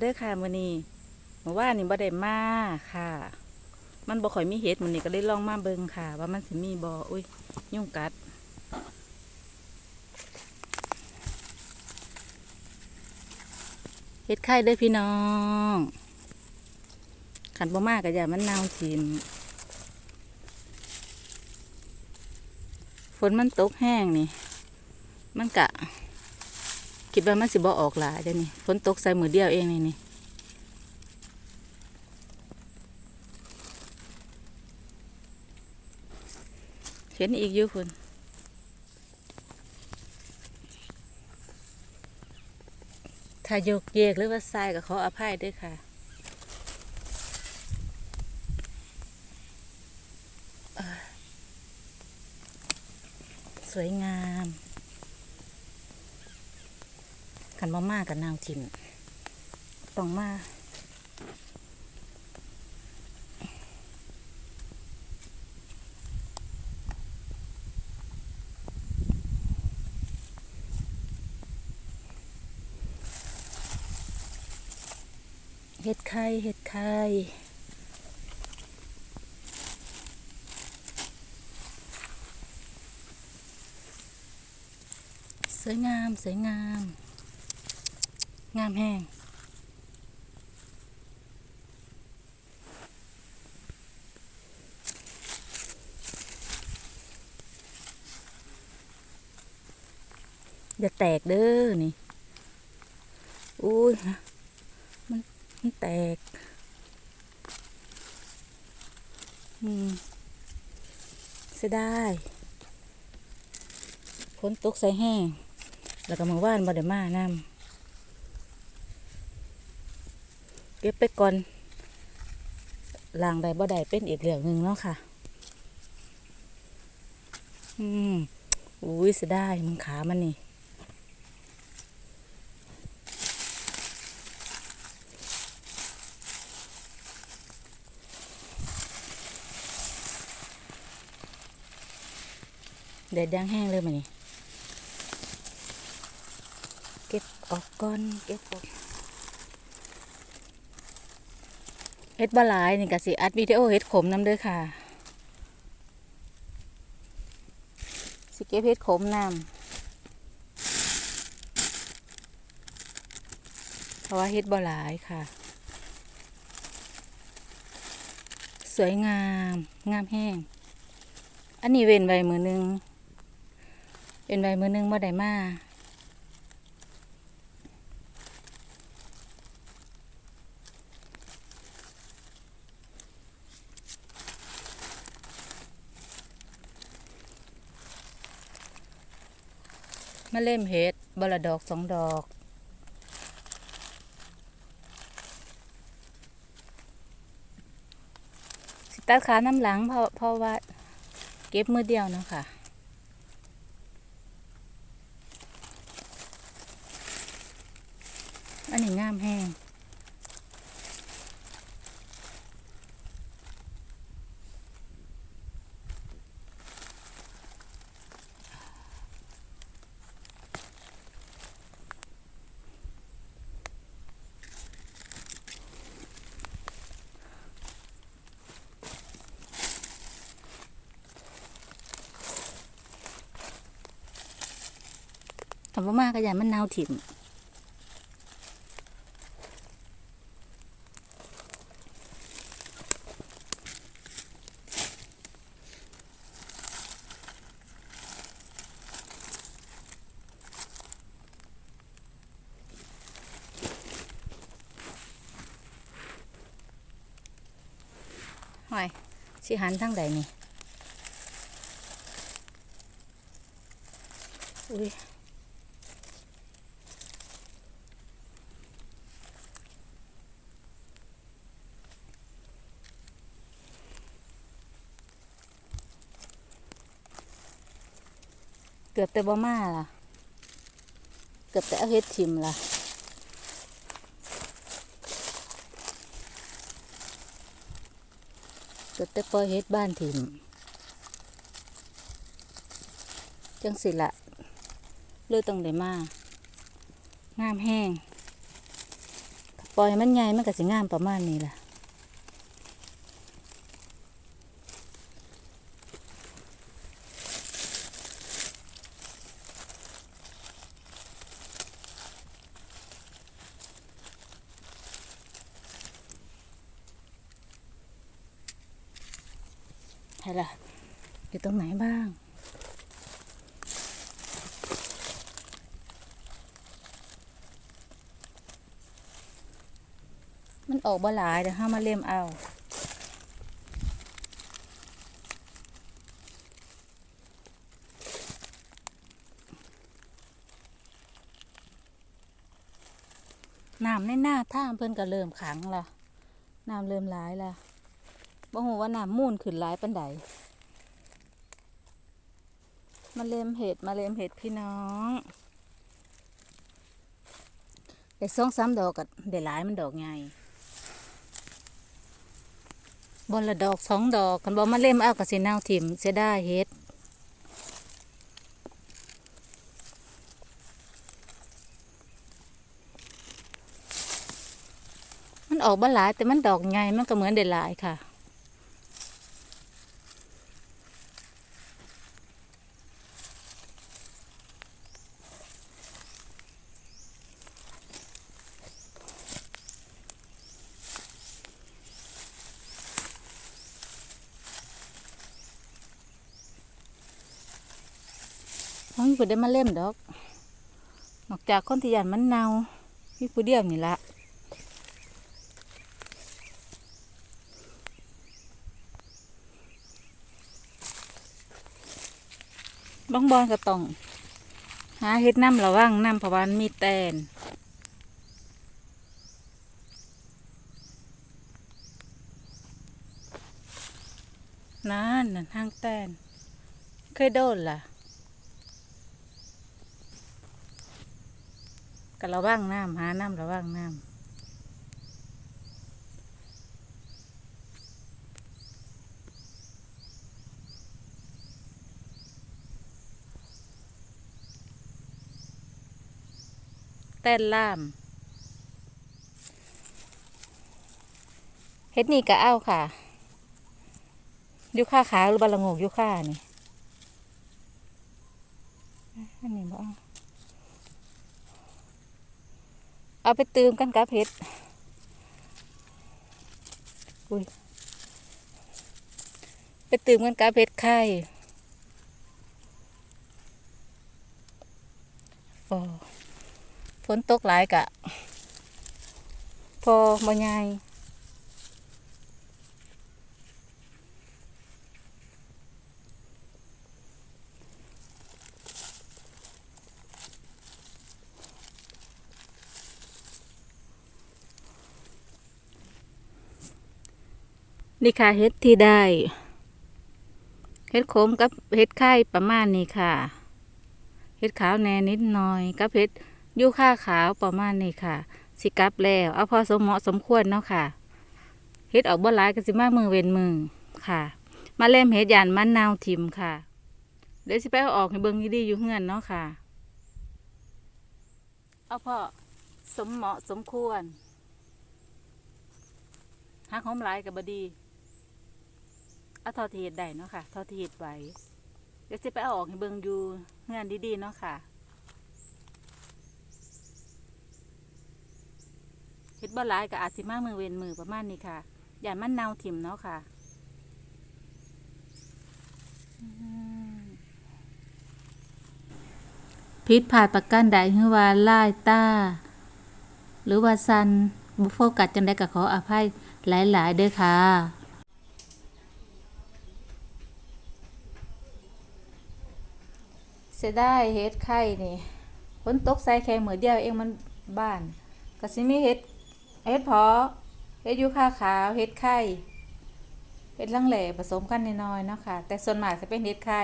เด้อค่ะมื้อนี้เมื่อวานนี่บ่ได้มาค่ะ มันบ่ค่อยมีเห็ดมื้อนี้ก็เลยลองมาเบิ่งค่ะ ว่ามันสิมีบ่อุ้ยยุ่งกัด เห็ดไข่เด้อพี่น้อง ขันบ่มากก็อย่ามันเน่าทิมฝนมันตกแห้งนี่ มันกะ คิดว่ามันสิบ่ออกหลายเด้อนี่ฝนตกใส่มือเดียวเองนี่นี่เห็นอีกอยู่คุณถ้าโยกเยกหรือว่าทรายก็ขออภัยด้วยค่ะ สวยงาม ขันมาม่ากับนาวทิมต้องมาเห็ดไข่เห็ดไข่สวยงาม สวยงาม งามแห้งอย่าแตกเด้อนี่ อุ้ยมันมันแตก อืมเสียดายฝนตกใส่แห้ง แล้วก็เมื่อวานบ่ได้มาน้ำ เก็บไปก่อนล้างได้บ่ได้เป็นอีกเรื่องหนึ่งเนาะค่ะ อืมอุ้ยเสียดายมันขามันนี่แดดแดงแห้งเลยมันนี่เก็บออกก่อน เก็บออก เฮ็ดบหลายนี่ก็สิอัดวิดีโอเฮ็ดขมน้ำเด้อค่ะ สิเก็บเฮ็ดขมน้ำเพราะว่าเฮ็ดบ่หลายค่ะ สวยงาม งามแห้ง อันนี้เว้นไว้มือหนึงเว้นไว้มือหนึงบ่ได้มา มาเล่มเห็ดบละดอกสองดอก สิตัดขาน้ำหลังเพราะเพราะว่าเก็บมือเดียวเนาะค่ะอันนี้งามแห้ง ทำว่ามากก็อย่ามันเน่าถิ่มหอยสิหันทั้งใดนี่อุ้ย เกือบแต่บ่มาล่ะ เกือบแต่เอาเฮ็ดทิมล่ะเกือบแต่ปล่อยเฮ็ดบ้านทิมจังสิละเลยต้องได้มางามแห้งปล่อยมันใหญ่มันก็สิงามประมาณนี้ล่ะ ช่ล่ะ อยู่ตรงไหนบ้าง มันออกบ่หลายเดี๋ยวห้ามาเล่มเอาน้ำในหน้าท่าเพิ่นก็เริ่มขังละน้ำเริ่มหลายละ บ่ฮู้ว่าน้ำมูนขึ้นหลายปานใดมาเล็มเห็ดมาเล็มเห็ดพี่น้องได้สองสามดอกก็ได้หลายมันดอกใหญ่บนละดอกสองดอกกันบ่มาเล่มเอากับสิเน่าถิ่มเสียได้เฮ็ดมันออกบ่หลายแต่มันดอกใหญ่มันก็เหมือนเด็ดหลายค่ะ น้องผู้ได้มาเล่มดอก นอกจากคนที่ยันมันเนามีผู้เดียวนี่ละบางบอนก็ต้อง หาเฮ็ดน้ำระวังน้ำพะวันมีแตนนั่นนั่นทางแตนเคยโดนล่ะ ก็ระวังน้ำหาน้ำระวังน้ำแต้นล่าม เฮ็ดนี่ก็เอาค่ะยุค่าขาวหรือบาลงกยุค่านี่ อันนี้บ่เอา เอาไปตืมกันกับเห็ดอุ้ยไปตืมกันกับเห็ดไข่ฟอฝนตกหลายกะ พอมาใหญ่ นี่ค่ะเห็ดที่ได้เห็ดขมกับเห็ดไข่ประมาณนี้ค่ะเห็ดขาวแน่นิดหน่อยกับเห็ดยูค่าขาวประมาณนี้ค่ะ สิกับแล้วเอาพอสมเหมาะสมควรเนาะค่ะเฮ็ดออกบ่หลายก็สิมามือเว้นมือค่ะ มาเล่มเฮ็ดยานมันนาวทิมค่ะเดี๋ยวสิไปเอาออกให้เบิ่งดีๆอยู่เฮือนเนาะค่ะ เอาพอสมเหมาะสมควรหักหอมหลายกับบดี เอาทอทีเฮ็ดได้เนาะค่ะ ทอทีเฮ็ดไหวเดี๋ยวสิไปเอาออกให้เบิ่งอยู่เฮือนดีๆเนาะค่ะเฮ็ดบ่หลายก็อาจสิมามือเวนมือประมาณนี้ค่ะ อย่ามันเน่าถิ่มเนาะค่ะพิษผ่าประกันใดหรือว่าลายตาหรือว่าสันบุฟโฟกัสจังได้ก็ขออภัยหลาย ๆ เด้อค่ะ สียได้เฮ็ดไข่นี่ฝนตกใส่แค่มือเดียวเองมันบ้านก็สิมีเฮ็ดเฮ็ดพาะเฮ็ดยูคาขาวเฮ็ดไข่เฮ็ดลังแหล่ผสมกันน้อยๆเนาะค่ะแต่ส่วนมากจะเป็นเฮ็ดไข่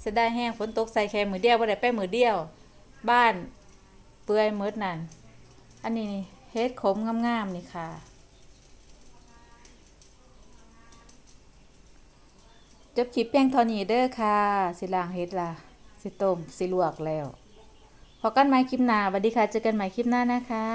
เสียได้แห้งฝนตกใส่แค่มือเดียวบ่ได้ไปมือเดียว บ้านเปื่อยหมดนั่นอันนี้นี่เฮ็ดขมงามๆนี่ค่ะจบคลิปเพียงเท่านี้เด้อค่ะ สิลางเฮ็ดล่ะ สิต้มสิลวกแล้วพอกันใหม่คลิปหน้าสวัสดีค่ะ เจอกันใหม่คลิปหน้านะคะ